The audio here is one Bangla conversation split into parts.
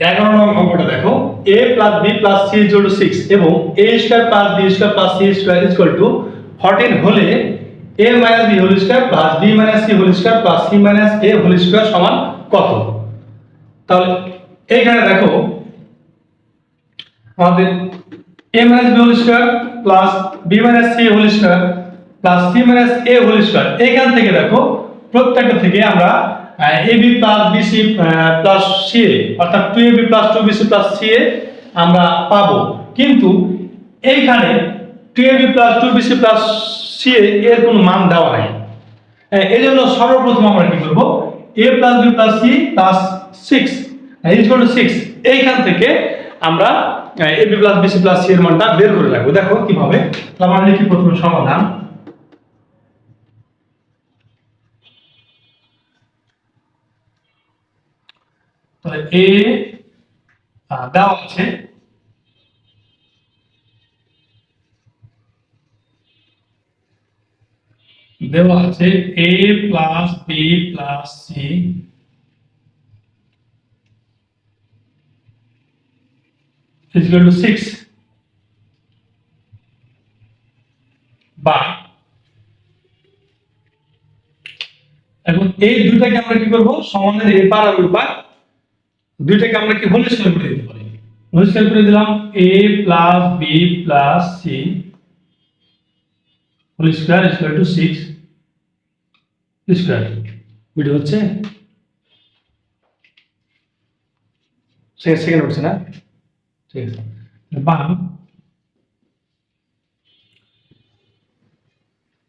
এগারো নম্বর অঙ্কটা দেখো এ প্লাস বি প্লাস এবং A square plus B square plus C square is to fourteen হলে A B whole plus B C A সমান কত? তাহলে এইখানে দেখো, আমাদের A minus B whole square plus B C plus C A এইখান থেকে দেখো, প্রত্যেকটা থেকে আমরা A B plus BC plus C A অর্থাৎ two A B plus two BC plus আমরা পাবো। কিন্তু এইখানে two A B plus two BC plus এর কোনো মান দেওয়া নাই। এই জন্য সর্বপ্রথম আমরা কি করব? A plus B plus C plus six six এইখান থেকে আমরা A B plus BC plus C এর মানটা বের করে রাখব। দেখো কীভাবে। আমরা লিখি প্রথমে সমাধান। তাহলে এ দেওয়া আছে দেওয়া আছে A plus B plus C is equal to 6 বা এখন এই দুইটাকে আমরা কি করব? সমানের এ পার আর ওই পার দুইটাকে আমরা কি হোল স্কয়ার করে দিতে পারি? হোল স্কয়ার করে দিলাম a plus B plus C whole square is equal to 6 square video হচ্ছে? সেকেন্ড হচ্ছে না? ঠিক আছে। বাম।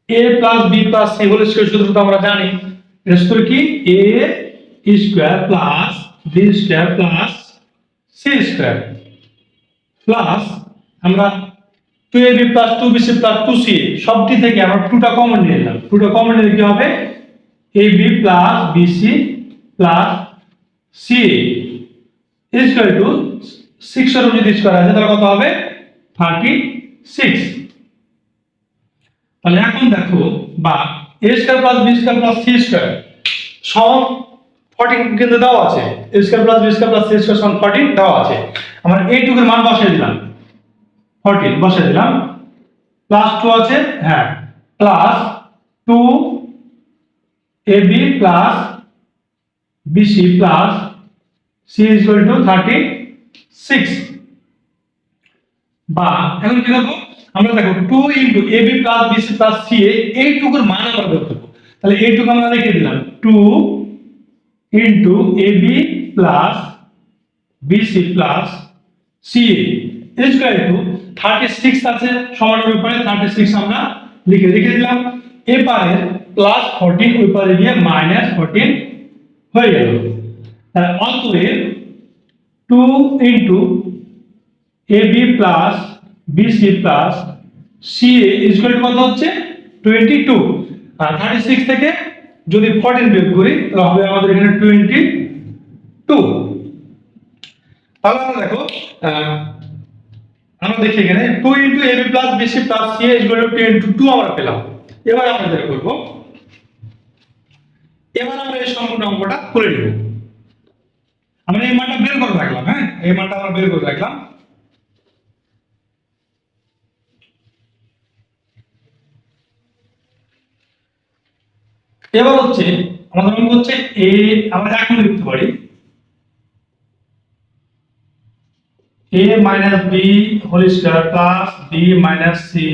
A plus B plus C whole square সূত্র তো আমরা জানি। এটা সূত্র কি? A square plus B square plus C square plus আমরা two A B plus two B C plus two C সবটি থেকে আমরা টুটা কমন নিয়ে নিলাম। টুটা কমন নিলে কি হবে? A B plus B C plus C equal to six এর যদি স্কোয়ার আছে, তাহলে কত হবে? থার্টি সিক্স তাহলে এখন দেখো, বা A square plus B square plus C square সম ফর্টিন কিন্তু দেওয়া আছে। A square plus B square plus C square সমান ফর্টিন দেওয়া আছে। আমরা এইটুকুর মান বসিয়ে দিলাম। ফর্টিন বসিয়ে দিলাম। প্লাস টু আছে হ্যাঁ plus two A B plus BC plus C is equal to thirty six বা, এখন কি দেখো আমরা দেখো two into A B plus BC plus C এইটুকুর মান আমরা বের করব। তাহলে এইটুকু আমরা লিখে দিলাম। Two into A B plus BC plus C A equal to thirty six আছে সমানের উপরে থার্টি সিক্স আমরা লিখে লিখে দিলাম। এপারে প্লাস ফোরটিন ওই পারে গিয়ে মাইনাস ফোরটিন হয়ে গেল। তাহলে অতএব two into A B plus BC plus C A equal to কত হচ্ছে? টোয়েন্টি টু আর থার্টি সিক্স থেকে যদি ফোরটিন বিয়োগ করি, তাহলে হবে আমাদের এখানে টোয়েন্টি টু তাহলে আমরা দেখো আমরা দেখি এখানে two into A plus BC plus C A equal to twenty two আমরা পেলাম। এবার আমরা যেটা করব, এবার আমরা এই সম্পূর্ণ অঙ্কটা করে নেব। আমরা এই মানটা বের করে রাখলাম হ্যাঁ? এই মানটা আমরা বের করে রাখলাম। এবার হচ্ছে, আমাদের মনে হচ্ছে এ আমরা এখন লিখতে পারি। A minus B whole square plus B minus C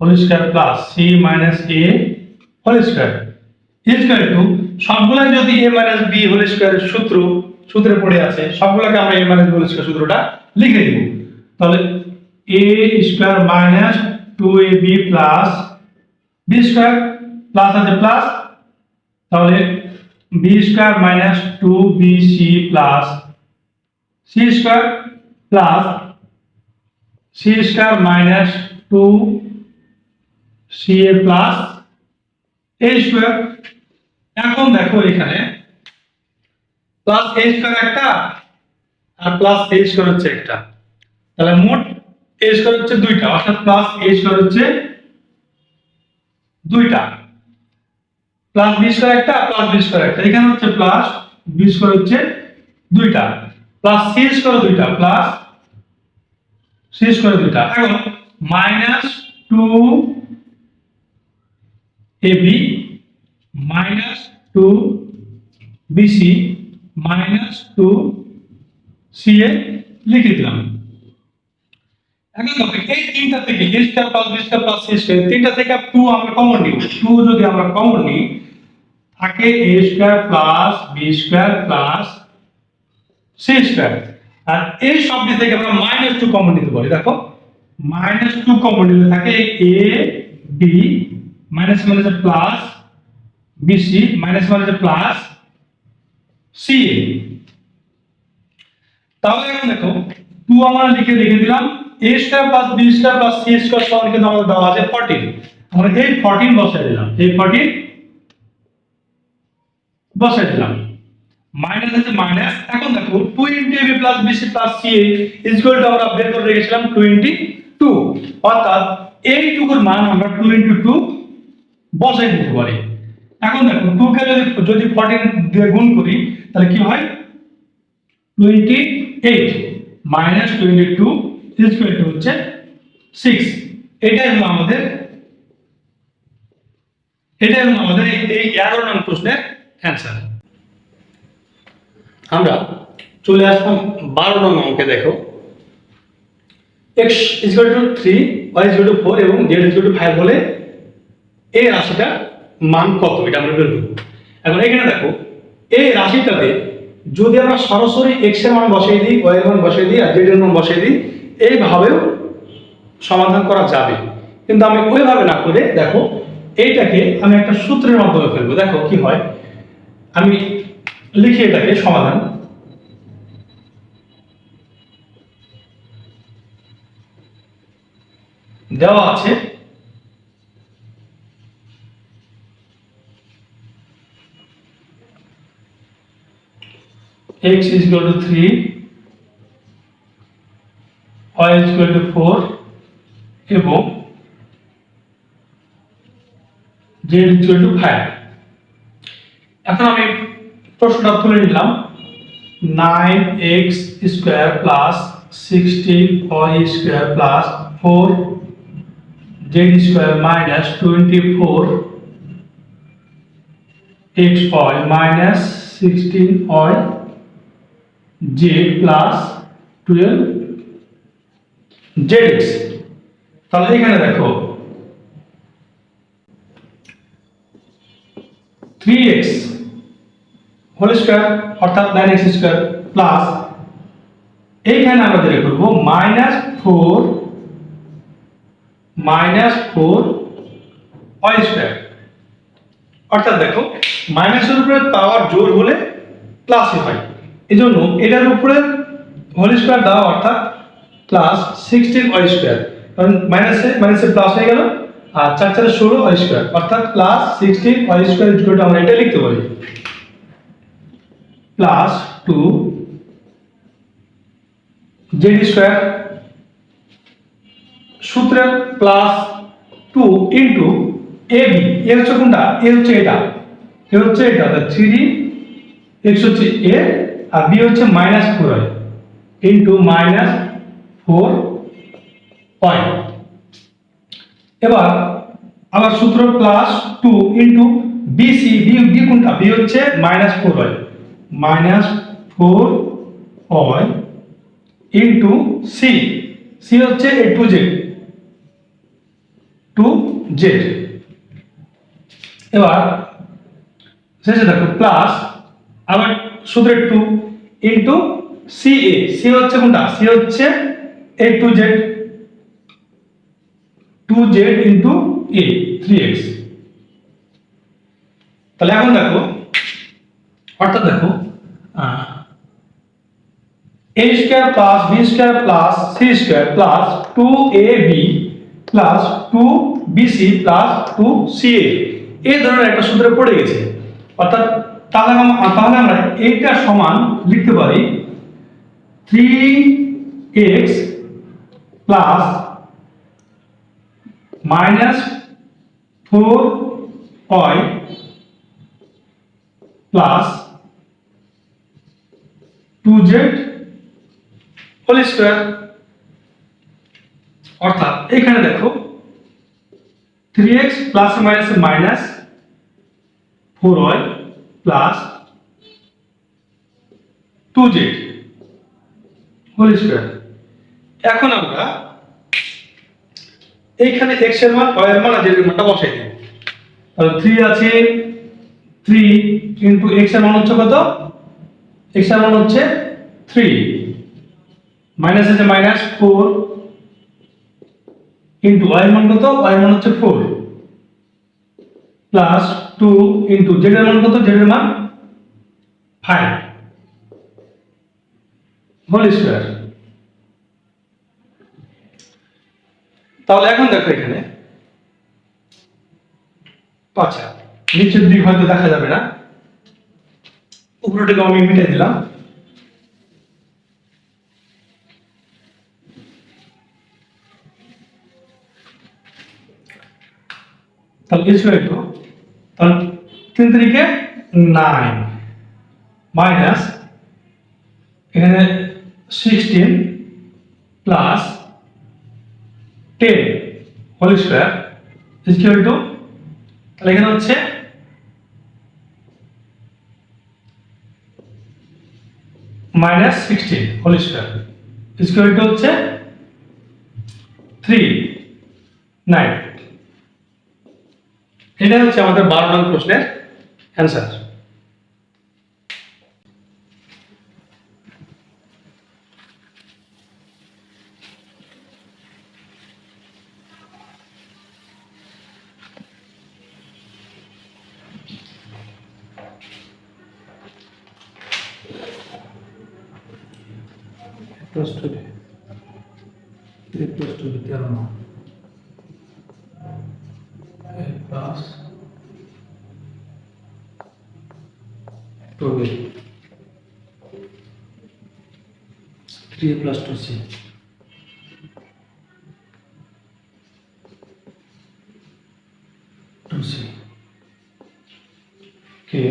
whole square plus C minus A whole square is equal to সবগুলা যদি A minus B whole square সূত্র, সূত্রে পড়ে আছে, সবগুলাকে আমরা A minus B whole square সূত্রটা লিখে দিব তাহলে A square minus two A B plus B square plus আছে প্লাস তাহলে b square minus 2bc plus c square plus C square minus two C A plus A square এখন দেখো এখানে প্লাস এ স্কয়ার একটা আর প্লাস এ স্কয়ার হচ্ছে একটা। তাহলে মোট এ স্কয়ার হচ্ছে দুইটা, অর্থাৎ প্লাস এ স্কয়ার হচ্ছে দুইটা। প্লাস বি স্কয়ার একটা প্লাস বি স্কয়ার একটা। এখানে হচ্ছে প্লাস বি স্কয়ার হচ্ছে দুইটা। প্লাস সি স্কোয়ার দুইটা প্লাস সি স্কোয়ার দুইটা। এখন minus two A B minus two B BC minus two C A লিখে দিলাম। এখন এই তিনটা থেকে সি তিনটা থেকে টু আমরা কমন নিব। টু যদি আমরা কমন নিই থাকে A square plus B square plus C square আর এই শব্দ থেকে আমরা মাইনাস টু কমন নিতে পারি, দেখো। মাইনাস টু কমন নিলে থাকে A B minus minus plus BC minus minus plus C তাহলে এখন দেখো টু আমরা লিখে লিখে দিলাম A square plus B square plus C square সমান কিন্তু আমাদের দেওয়া আছে 14 আমরা এই 14 বসাই দিলাম, এই 14 বসাই দিলাম। মাইনাস আছে মাইনাস এখন দেখো 2 into AB plus BC plus C is equal to আমরা বের করে রেখেছিলাম 22 অর্থাৎ এই টুকুর মান আমরা 2 ইনটু 2 বসাই দিতে পারি। এখন দেখো 2 কে যদি যদি 14 দিয়ে গুণ করি, তাহলে কি হয়? 28 মাইনাস 22 ইজ ইকুয়াল টু হচ্ছে 6 এটাই হলো আমাদের এটাই হলো আমাদের এই 11 নং প্রশ্নের অ্যান্সার আমরা চলে আসলাম 12 নং অঙ্কে, দেখো। equal to 3 y is equal to 4 এবং is equal to 5 বলে এই রাশিটা মান কত? এটা আমরা বের এখন এখানে দেখো এই রাশিটাতে যদি আমরা সরাসরি x এর মান বসাই দিই, y এর মান বসাই দিই আর z এর মান বসাই দিই এইভাবেও সমাধান করা যাবে। কিন্তু আমি ওইভাবে না করে, দেখো, এইটাকে আমি একটা সূত্রের মাধ্যমে ফেলব। দেখো কি হয় আমি লিখি এটাকে সমাধান দেওয়া আছে x is equal to 3 y is equal to 4 এবং z is equal to 5 এখন আমি প্রশ্নটা তুলে নিলাম 9x square plus 16y square plus 4 z square minus 24 xy minus 16y z plus 12 zx তাহলে এখানে দেখো 3x হোল স্কয়ার অর্থাৎ 9x স্কয়ার প্লাস এইখানে আমরা যেটা করব minus four minus four Y square. অর্থাৎ দেখো, মাইনাসের উপরে পাওয়ার জোর হলে প্লাসই হয়। এই জন্য এটার উপরে হোল স্কয়ার দেওয়া অর্থাৎ প্লাস সিক্সটিন ওয়াই স্কয়ার। কারণ মাইনাসে মাইনাসে প্লাস হয়ে গেল, আর চার চারে ষোলো ওয়াই স্কয়ার। অর্থাৎ প্লাস সিক্সটিন ওয়াই স্কয়ার আমরা এটা লিখতে পারি। প্লাস টু জেড স্কয়ার সূত্রের plus two into A B A হচ্ছে কোনটা? এ হচ্ছে এটা। এ হচ্ছে এটা। থ্রি এক্স হচ্ছে এ আর বি হচ্ছে মাইনাস ফোর হয় ইন্টু মাইনাস ফোর ওয়াই এবার আবার সূত্র plus two into BC B B কোনটা? বি হচ্ছে মাইনাস ফোর হয় minus four Y into C C হচ্ছে A two Z two Z এবার, শেষে দেখো প্লাস আবার সূত্রের two into C A C হচ্ছে কোনটা? সি হচ্ছে A two Z two Z into A three X তাহলে এখন দেখো, অর্থাৎ দেখো plus C square plus two A B plus two BC plus two C A এই ধরনের একটা সূত্রে পড়ে গেছে। অর্থাৎ তাহলে তাহলে আমরা এইটা সমান লিখতে পারি three X plus minus four Y plus two Z whole square, অর্থাৎ এখানে দেখো three X plus minus minus four Y plus two Z whole square. এখন আমরা এইখানে এক্সের মান ওয়াই এর মান আর জেড মানটা বসাই দেব। তাহলে থ্রি আছে থ্রি ইন্টু এক্সের মান হচ্ছে কত? এক্সের মান হচ্ছে থ্রি মাইনাস আছে মাইনাস ফোর ইন্টু ওয়াই এর মান কত? হচ্ছে four plus two into Z এর মান কত? জেড এর মান ফাইভ হোল স্কোয়ার তাহলে এখন দেখো এখানে আচ্ছা নিচের দিক হয়তো দেখা যাবে না। উপরটাকে আমি মিটে দিলাম। তাহলে কিছু একটু তাহলে তিন তারিখে নাইন মাইনাস এখানে sixteen plus ten whole square equal to তাহলে এখানে হচ্ছে minus sixteen whole square equal to হচ্ছে থ্রি নাইন এটা হচ্ছে আমাদের বারো নং প্রশ্নের answer plus two three plus two তেরো নং a plus c two c কে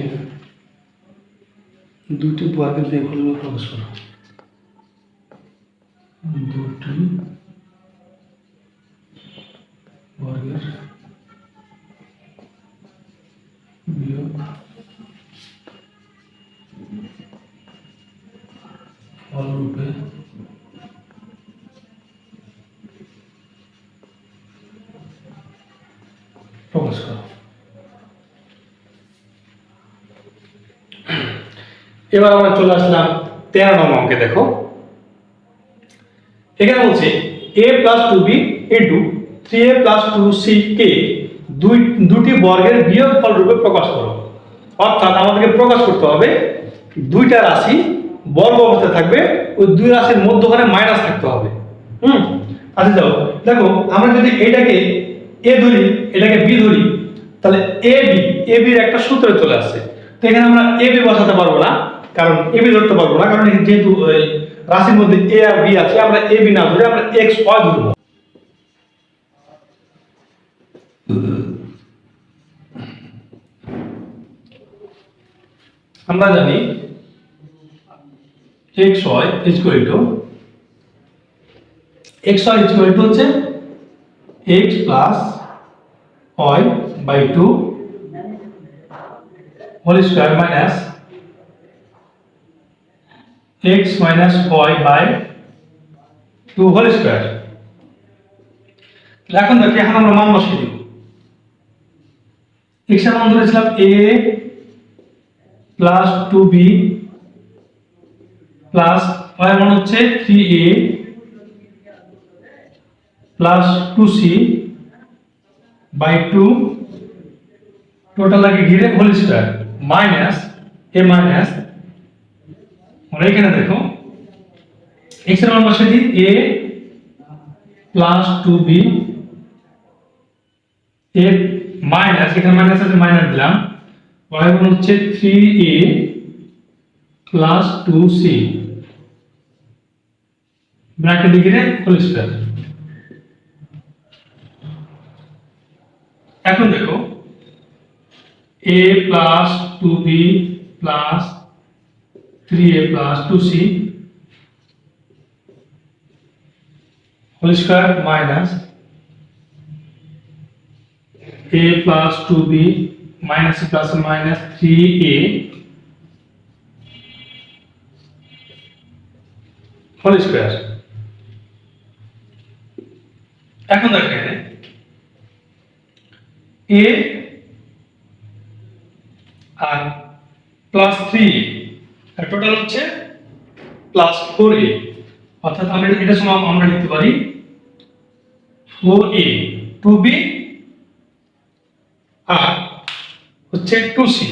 দুটি বর্গের বেগুলো প্রকাশ করো এবার আমরা চলে আসলাম তেরো নম্বর অঙ্কে, দেখো। এখানে বলছে A plus two B into three A plus two C কে দুই, দুটি বর্গের বিয়োগ ফল রূপে প্রকাশ করো। অর্থাৎ আমাদেরকে প্রকাশ করতে হবে, দুইটা রাশি বর্গ অবস্থায় থাকবে, ওই দুই রাশির মধ্যখানে মাইনাস থাকতে হবে। হুম? আচ্ছা যাও। দেখো, আমরা যদি এটাকে এ ধরি, এটাকে বি ধরি, তাহলে এ বি এ বির একটা সূত্রে চলে আসছে। তো এখানে আমরা এ বি বসাতে পারব না। কারণ এ বি ধরতে পারব না, কারণ যেহেতু রাশির মধ্যে এ আর বি আছে, আমরা এ বি না ধরে আমরা এক্স ওয়াই ধরবো। আমরা জানি X Y two X Y equal to হচ্ছে X plus Y by two whole square minus X minus Y by two whole square এখন দেখি, এখন আমরা মান বসিয়ে দিব এক্সের মান ধরেছিলাম A plus two B plus Y মান হচ্ছে three A plus two C by two total লাগে ঘিরে whole square minus A minus আমরা এখানে দেখো এক্সের মান বসে দিন A plus two B A minus এখানে মাইনাস আছে মাইনাস দিলাম। ওয়াই মান হচ্ছে three A plus two C bracket দিকে হোল এখন দেখো, a plus 2b plus 3a plus 2c whole square minus a plus 2b minus plus minus 3a whole square এখন দেখেন a আর প্লাস থ্রি টোটাল হচ্ছে প্লাস ফোর এ অর্থাৎ আমরা এটা সময় আমরা লিখতে পারি ফোর এ টু বি আর হচ্ছে two C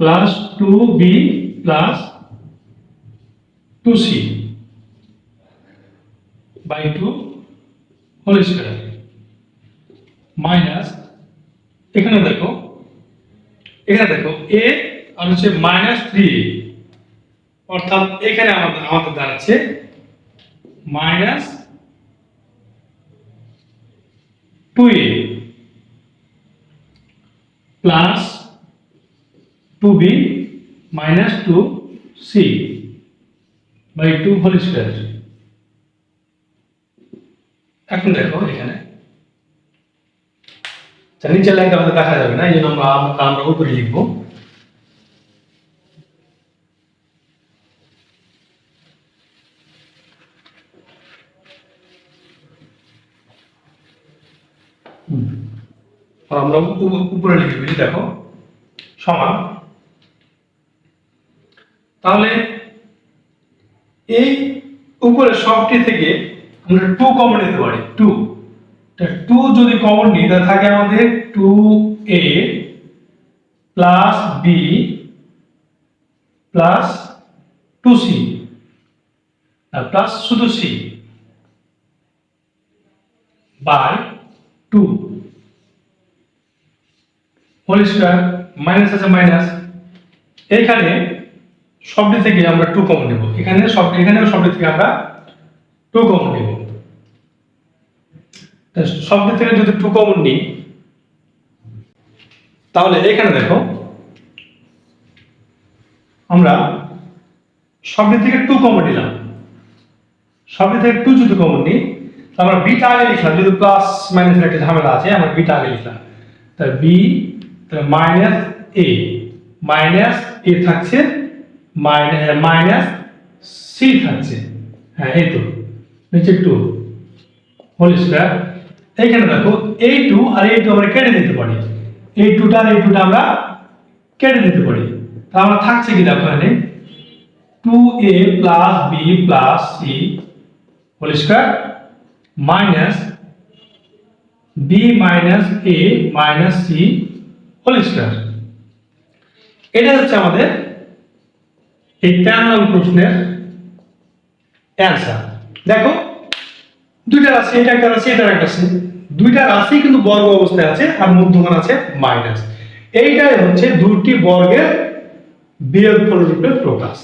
plus two B plus two C by two whole square minus এখানে দেখো এখানে দেখো এ আর হচ্ছে মাইনাস থ্রি অর্থাৎ এখানে আমাদের আমাদের দাঁড়াচ্ছে minus two A plus two B minus two C by two whole square এখন দেখো এখানে নিচের লাইনটা আমাদের দেখা যাবে না, এই জন্য আমরা আমরা উপরে লিখব। আমরা উপ- উপরে লিখে দেখো। সমান। তাহলে, এই উপরে সবটি থেকে আমরা টু কমন নিতে পারি টু টু যদি কমন নিই থাকে আমাদের two A plus B plus two C plus শুধু C by two whole square minus আছে মাইনাস এইখানে সবটি থেকে আমরা টু কমন নেব। এখানে সব এখানেও সবটি থেকে আমরা টু কমন নেব। সবটি থেকে যদি টু কমন নিই, তাহলে এখানে দেখো, আমরা সবটি থেকে টু কমন নিলাম। সবটি থেকে টু যদি কমন নিই আমরা বিটা আগে লিখলাম যদি প্লাস মাইনাস একটা ঝামেলা আছে, আমরা বিটা আগে লিখলাম। তা B minus A minus A থাকছে মাইনাস সি থাকছে। হ্যাঁ এই তো, নিচে টু হোল স্কোয়ার এইখানে দেখো, এই টু আর এই টু আমরা কেটে দিতে পারি। এই টুটা আর এই টুটা আমরা কেটে দিতে পারি। তা আমরা থাকছে কি দেখো এখানে? Two A plus B plus C whole square minus B minus A minus C whole square এটা হচ্ছে আমাদের এই তেরো প্রশ্নের অ্যান্সার দেখো দুইটা রাশি, এটা একটা রাশি, এটা একটা রাশি। দুইটা রাশি কিন্তু বর্গ অবস্থায় আছে আর মধ্যমান আছে মাইনাস এইটাই হচ্ছে দুটি বর্গের বিয়োগফল রূপে প্রকাশ।